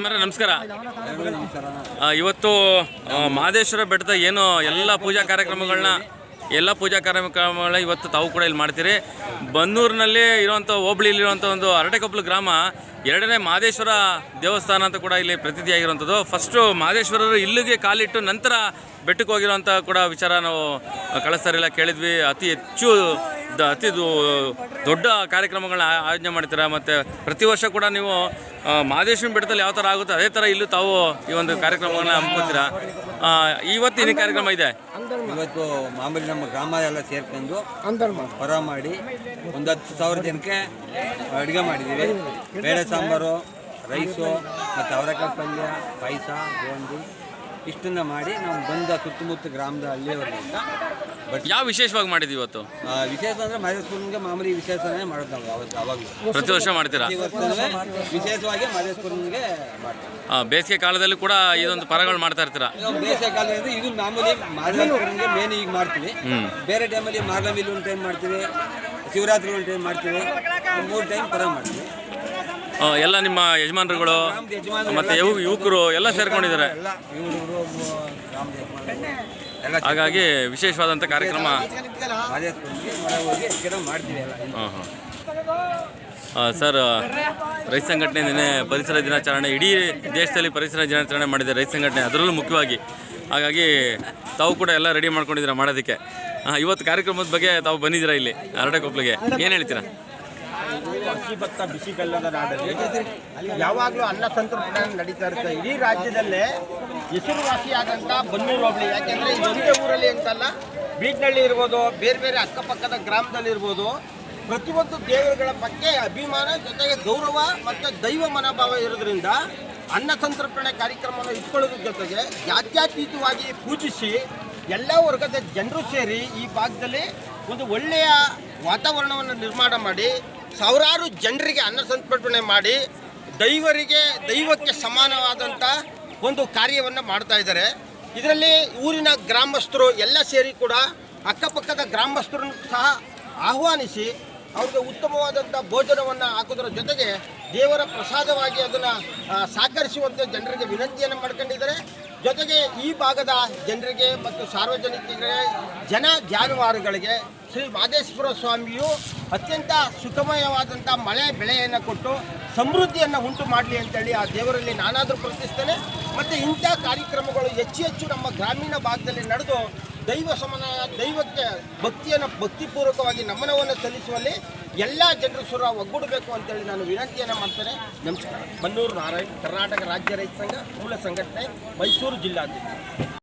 ಯಜಮಾನ್ರೆ ನಮಸ್ಕಾರ. ಇವತ್ತು ಮಹದೇಶ್ವರ ಬೆಟ್ಟದ ಏನು ಎಲ್ಲ ಪೂಜಾ ಕಾರ್ಯಕ್ರಮಗಳನ್ನ, ಎಲ್ಲ ಪೂಜಾ ಕಾರ್ಯಕ್ರಮಗಳನ್ನ ಇವತ್ತು ತಾವು ಕೂಡ ಇಲ್ಲಿ ಮಾಡ್ತೀರಿ. ಬನ್ನೂರಿನಲ್ಲಿ ಇರುವಂಥ ಹೋಬಳಿಲಿರುವಂಥ ಒಂದು ಅರಟೆಕೊಪ್ಪಲು ಗ್ರಾಮ, ಎರಡನೇ ಮಹದೇಶ್ವರ ದೇವಸ್ಥಾನ ಅಂತ ಕೂಡ ಇಲ್ಲಿ ಪ್ರಸಿದ್ಧಿಯಾಗಿರುವಂಥದ್ದು ಫಸ್ಟು ಮಹದೇಶ್ವರರು ಇಲ್ಲಿಗೆ ಕಾಲಿಟ್ಟು ನಂತರ ಬೆಟ್ಟಕ್ಕೆ ಹೋಗಿರುವಂಥ ಕೂಡ ವಿಚಾರ ನಾವು ಕಳಿಸ್ತಾರೆಲ್ಲ ಕೇಳಿದ್ವಿ. ಅತಿ ಹೆಚ್ಚು ಅತಿ ದೊಡ್ಡ ಕಾರ್ಯಕ್ರಮಗಳನ್ನ ಆಯೋಜನೆ ಮಾಡ್ತೀರಾ ಮತ್ತು ಪ್ರತಿ ವರ್ಷ ಕೂಡ ನೀವು ಆ, ಮಹದೇಶ್ವರನ ಬೆಟ್ಟದಲ್ಲಿ ಯಾವ ಥರ ಆಗುತ್ತೋ ಅದೇ ಥರ ಇಲ್ಲೂ ತಾವು ಈ ಒಂದು ಕಾರ್ಯಕ್ರಮಗಳನ್ನ ಹಮ್ಮಿಕೊತೀರಾ ಇವತ್ತು ಇದೇ ಕಾರ್ಯಕ್ರಮ ಇದೆ. ಇವತ್ತು ಮಾಮೂಲಿ ನಮ್ಮ ಗ್ರಾಮ ಎಲ್ಲ ಸೇರ್ಕೊಂಡು ಹೊರ ಮಾಡಿ ಒಂದು ಹತ್ತು ಸಾವಿರ ಜನಕ್ಕೆ ಅಡುಗೆ ಮಾಡಿದ್ದೀವಿ. ಬೇಳೆ ಸಾಂಬಾರು ರೈಸು ಮತ್ತು ಅವರೆಕಾಯಿ ಪಲ್ಯ ಪಾಯಸ ಗೋಂದಿ. ಇಷ್ಟನ್ನ ಮಾಡಿ ನಾವು ಬಂದ ಸುತ್ತಮುತ್ತ ಗ್ರಾಮದ ಅಲ್ಲಿಯವರೆಗಿಂತ ಬಟ್ ಯಾವ ವಿಶೇಷವಾಗಿ ಮಾಡಿದ್ವಿ ಇವತ್ತು? ಆ, ವಿಶೇಷ ಅಂದರೆ ಸ್ಕೂಲ್ಗೆ ಮಾಮೂಲಿ ವಿಶೇಷನೇ ಮಾಡೋದು ನಾವು ಅವತ್ತು ಅವಾಗಲೂ. ಪ್ರತಿ ವರ್ಷ ಮಾಡ್ತೀರಾ? ವಿಶೇಷವಾಗಿ ಸ್ಕೂಲ್ಗೆ ಮಾಡ್ತೀವಿ. ಆ, ಬೇಸಿಗೆ ಕಾಲದಲ್ಲಿ ಕೂಡ ಇದೊಂದು ಪರಗಳು ಮಾಡ್ತಾ ಇರ್ತೀರಾ? ಬೇಸಿಗೆ ಕಾಲದಲ್ಲಿ ಇದು ಮಾಮೂಲಿ ಮಹದೇಶ್ವರನಿಗೆ ಮೇನ್ ಈಗ ಮಾಡ್ತೀವಿ. ಬೇರೆ ಟೈಮಲ್ಲಿ ಮಾರ್ಗಮಿಲ್ ಒಂದು ಟೈಮ್ ಮಾಡ್ತೀವಿ ಶಿವರಾತ್ರಿ ಒಂದು ಟೈಮ್ ಮಾಡ್ತೀವಿ ಮೂರು ಟೈಮ್ ಪರ ಮಾಡ್ತೀವಿ. ಎಲ್ಲ ನಿಮ್ಮ ಯಜಮಾನರುಗಳು, ಮತ್ತೆ ಯುವ ಯುವಕರು ಎಲ್ಲ ಸೇರ್ಕೊಂಡಿದ್ದಾರೆ. ಹಾಗಾಗಿ ವಿಶೇಷವಾದಂಥ ಕಾರ್ಯಕ್ರಮ. ಹಾಂ ಹಾಂ. ಸರ್, ರೈತ ಸಂಘಟನೆ ನಿನ್ನೆ ಪರಿಸರ ದಿನಾಚರಣೆ, ಇಡೀ ದೇಶದಲ್ಲಿ ಪರಿಸರ ದಿನಾಚರಣೆ ಮಾಡಿದೆ ರೈತ ಸಂಘಟನೆ, ಅದರಲ್ಲೂ ಮುಖ್ಯವಾಗಿ. ಹಾಗಾಗಿ ತಾವು ಕೂಡ ಎಲ್ಲ ರೆಡಿ ಮಾಡ್ಕೊಂಡಿದ್ದೀರಾ ಮಾಡೋದಕ್ಕೆ. ಹಾಂ ಇವತ್ತು ಕಾರ್ಯಕ್ರಮದ ಬಗ್ಗೆ ತಾವು ಬಂದಿದ್ದೀರಾ ಇಲ್ಲಿ ಅರಟೆಕೊಪ್ಪಲಿಗೆ ಏನು ಹೇಳ್ತೀರಾ? ಹಸಿ ಭತ್ತ ಬಿಸಿ ಬೆಲ್ಲದ ನಾಡಲ್ಲಿ ಯಾವಾಗಲೂ ಅನ್ನ ಸಂತರ್ಪಣೆ ನಡೀತಾ ಇರುತ್ತೆ. ಇಡೀ ರಾಜ್ಯದಲ್ಲೇ ಹೆಸರುವಾಸಿಯಾದಂಥ ಬನ್ನೂರು ಹೋಬಳಿ. ಯಾಕೆಂದರೆ ಒಂದೇ ಊರಲ್ಲಿ ಅಂತಲ್ಲ ಬೀಟ್ನಳ್ಳಿ ಇರ್ಬೋದು, ಬೇರೆ ಬೇರೆ ಅಕ್ಕಪಕ್ಕದ ಗ್ರಾಮದಲ್ಲಿ ಇರ್ಬೋದು. ಪ್ರತಿಯೊಂದು ದೇವರುಗಳ ಬಗ್ಗೆ ಅಭಿಮಾನ, ಜೊತೆಗೆ ಗೌರವ ಮತ್ತು ದೈವ ಮನೋಭಾವ ಇರೋದ್ರಿಂದ ಅನ್ನ ಸಂತರ್ಪಣೆ ಕಾರ್ಯಕ್ರಮವನ್ನು ಇಟ್ಕೊಳ್ಳೋದ್ರ ಜೊತೆಗೆ ಜಾತ್ಯಾತೀತವಾಗಿ ಪೂಜಿಸಿ ಎಲ್ಲ ವರ್ಗದ ಜನರು ಸೇರಿ ಈ ಭಾಗದಲ್ಲಿ ಒಂದು ಒಳ್ಳೆಯ ವಾತಾವರಣವನ್ನು ನಿರ್ಮಾಣ ಮಾಡಿ ಸಾವಿರಾರು ಜನರಿಗೆ ಅನ್ನ ಸಂತರ್ಪಣೆ ಮಾಡಿ ದೈವರಿಗೆ, ದೈವಕ್ಕೆ ಸಮಾನವಾದಂಥ ಒಂದು ಕಾರ್ಯವನ್ನು ಮಾಡ್ತಾ ಇದ್ದಾರೆ. ಇದರಲ್ಲಿ ಊರಿನ ಗ್ರಾಮಸ್ಥರು ಎಲ್ಲ ಸೇರಿ ಕೂಡ ಅಕ್ಕಪಕ್ಕದ ಗ್ರಾಮಸ್ಥರನ್ನು ಸಹ ಆಹ್ವಾನಿಸಿ ಅವ್ರಿಗೆ ಉತ್ತಮವಾದಂಥ ಭೋಜನವನ್ನು ಹಾಕೋದ್ರ ಜೊತೆಗೆ ದೇವರ ಪ್ರಸಾದವಾಗಿ ಅದನ್ನು ಸಹಕರಿಸುವಂತೆ ಜನರಿಗೆ ವಿನಂತಿಯನ್ನು ಮಾಡ್ಕೊಂಡಿದ್ದಾರೆ. ಜೊತೆಗೆ ಈ ಭಾಗದ ಜನರಿಗೆ ಮತ್ತು ಸಾರ್ವಜನಿಕರಿಗೆ, ಜನ ಜಾನುವಾರುಗಳಿಗೆ ಶ್ರೀ ಮಾದೇಶ್ವರ ಸ್ವಾಮಿಯು ಅತ್ಯಂತ ಸುಖಮಯವಾದಂಥ ಮಳೆ ಬೆಳೆಯನ್ನು ಕೊಟ್ಟು ಸಮೃದ್ಧಿಯನ್ನು ಉಂಟು ಮಾಡಲಿ ಅಂತೇಳಿ ಆ ದೇವರಲ್ಲಿ ನಾನಾದರೂ ಪ್ರಶ್ನಿಸ್ತೇನೆ ಮತ್ತು ಇಂಥ ಕಾರ್ಯಕ್ರಮಗಳು ಹೆಚ್ಚು ಹೆಚ್ಚು ನಮ್ಮ ಗ್ರಾಮೀಣ ಭಾಗದಲ್ಲಿ ನಡೆದು ದೈವ ಸಮನ, ದೈವಕ್ಕೆ ಭಕ್ತಿಯನ್ನು, ಭಕ್ತಿಪೂರ್ವಕವಾಗಿ ನಮನವನ್ನು ಸಲ್ಲಿಸುವಲ್ಲಿ ಎಲ್ಲ ಜನರು ಸುರ ಒಗ್ಗೂಡಬೇಕು ಅಂತೇಳಿ ನಾನು ವಿನಂತಿಯನ್ನು ಮಾಡ್ತೇನೆ. ನಮಸ್ಕಾರ. ಬನ್ನೂರು ನಾರಾಯಣ, ಕರ್ನಾಟಕ ರಾಜ್ಯ ರೈತ ಸಂಘ, ಮೂಲ ಸಂಘಟನೆ, ಮೈಸೂರು ಜಿಲ್ಲಾಧ್ಯಕ್ಷ.